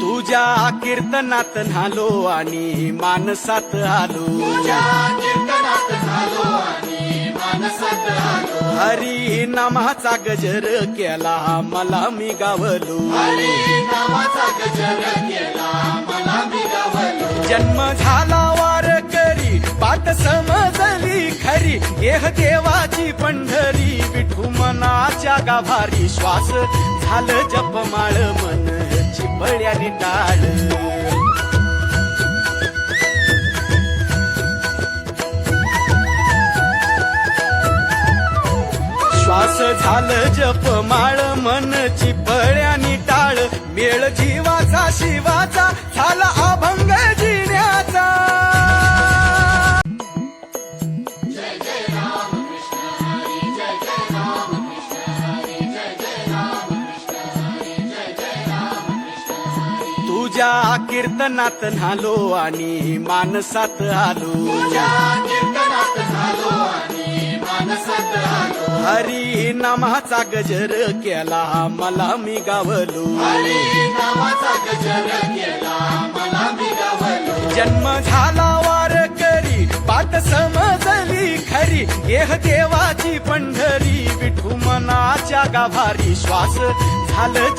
कीर्तनात न्हालो आणि मानसात आलो. हरी नामाचा गजर केला मला मी गावलो. जन्म झाला वार करी पाठ समजली खरी. एह देवाची पंढरी विठू मनाच्या गाभारी. श्वास झालं जपमाळ मन. चिपळ्याने टाळ. श्वास झालं जप माळ मन चिपळ्यानी टाळ. मेळ जीवाचा शिवाचा झाला तुझ्या कीर्तनात न्हालो आणि मानसात आलो. हरी नामाचा गजर केला मला मी गावलो. जन्म झाला वार करी पाठ समजली खरी. एह देवाची पंढरी विठू मनाच्या गाभारी. श्वास झालं